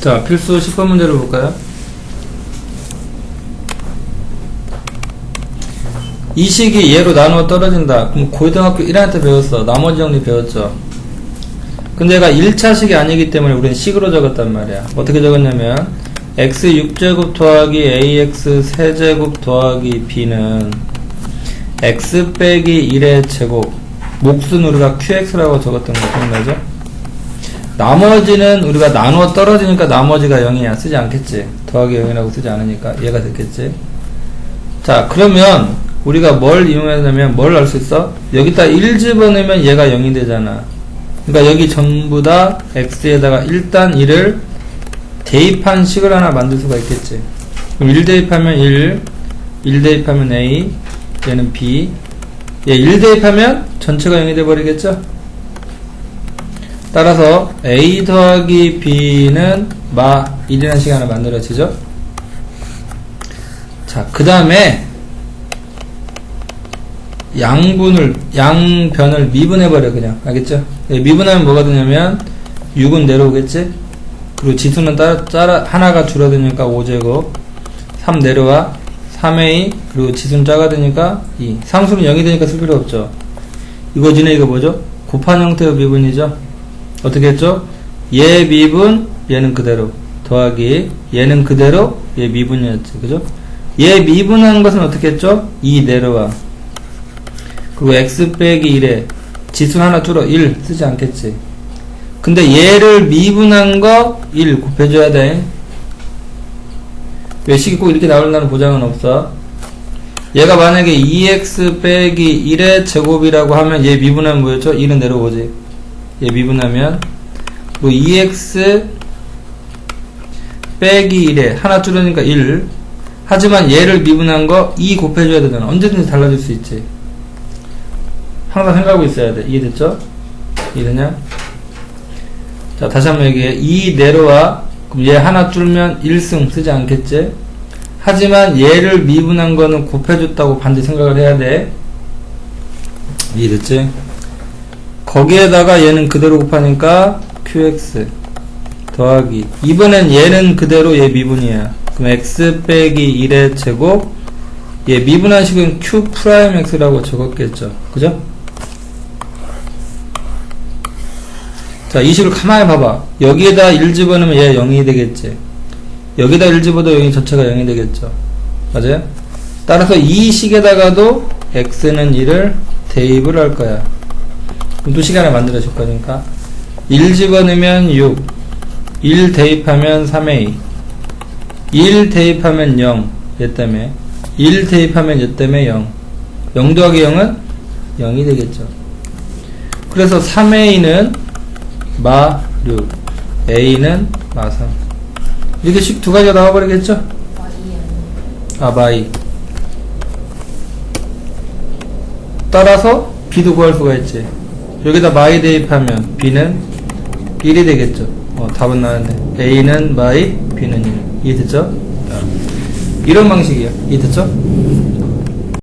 자, 필수 10번 문제를 볼까요? 이 식이 얘로 나누어 떨어진다. 그럼 고등학교 1학년 때 배웠어. 나머지 정리 배웠죠. 근데 얘가 1차식이 아니기 때문에 우리는 식으로 적었단 말이야. 어떻게 적었냐면 x 6제곱 더하기 ax 세제곱 더하기 b는 x 빼기 1의 제곱 우리가 qx라고 적었던 거 기억나죠? 나머지는 우리가 나누어 떨어지니까 나머지가 0이야. 쓰지 않겠지. 더하기 0이라고 쓰지 않으니까 얘가 됐겠지. 자, 그러면 우리가 뭘 이용하냐면 뭘 알 수 있어? 여기다 1 집어넣으면 얘가 0이 되잖아. 그러니까 여기 전부 다 x에다가 일단 1을 대입한 식을 하나 만들 수가 있겠지. 그럼 1 대입하면 1, 1 대입하면 a, 얘는 b. 얘 1 대입하면 전체가 0이 돼버리겠죠? 따라서 a 더하기 b는 마 1이라는 식이 하나 만들어지죠? 자, 그 다음에 양분을 양변을 미분해버려 그냥 알겠죠? 예, 미분하면 뭐가 되냐면 6은 내려오겠지? 그리고 지수는 따라, 따라 하나가 줄어드니까 5제곱 3 내려와 3a 그리고 지수는 작아지니까 2 상수는 0이 되니까 쓸 필요 없죠 이거지네 이거 뭐죠? 곱한 형태의 미분이죠 어떻게 했죠? 얘 미분 얘는 그대로 더하기 얘는 그대로 얘 미분이었지 그죠? 얘 미분한 것은 어떻게 했죠? 2 내려와 그리고 x 빼기 1에 지수 하나 줄어 1 쓰지 않겠지 근데 얘를 미분한 거 1 곱해줘야 돼 외식이 꼭 이렇게 나올라는 보장은 없어 얘가 만약에 2x 빼기 1의 제곱이라고 하면 얘 미분하면 뭐였죠? 1은 내려오지 얘 미분하면 뭐 2x 빼기 1에 하나 줄으니까 1 하지만 얘를 미분한 거 2 곱해줘야 되잖아 언제든지 달라질 수 있지 항상 생각하고 있어야 돼 이해됐죠? 이해되냐? 자 다시 한번 얘기해 2 내려와 그럼 얘 하나 줄면 1승 쓰지 않겠지? 하지만 얘를 미분한 거는 곱해줬다고 반드시 생각을 해야 돼 이해됐지? 거기에다가 얘는 그대로 곱하니까 qx 더하기 이번엔 얘는 그대로 얘 미분이야 그럼 x 빼기 1의 제곱 얘 미분한 식은 q 프라임 x라고 적었겠죠 그죠? 자, 이 식을 가만히 봐봐. 여기에다 1 집어넣으면 얘 0이 되겠지. 여기다 1 집어도 0이 전체가 0이 되겠죠. 맞아요? 따라서 이 식에다가도 x는 1을 대입을 할 거야. 그럼 또 시간을 만들어 줄 거니까. 1 집어넣으면 6. 1 대입하면 3a. 1 대입하면 0. 얘 때문에. 1 대입하면 얘 때문에 0. 0 더하기 0은 0이 되겠죠. 그래서 3a는 마 6, A는 마 3. 이렇게 식 두 가지가 나와버리겠죠? 아, 마이. 따라서 B도 구할 수가 있지. 여기다 마이 대입하면 B는 1이 되겠죠. 어, 답은 나는데. A는 마이, B는 1. 이해됐죠? 이런 방식이에요. 이해됐죠?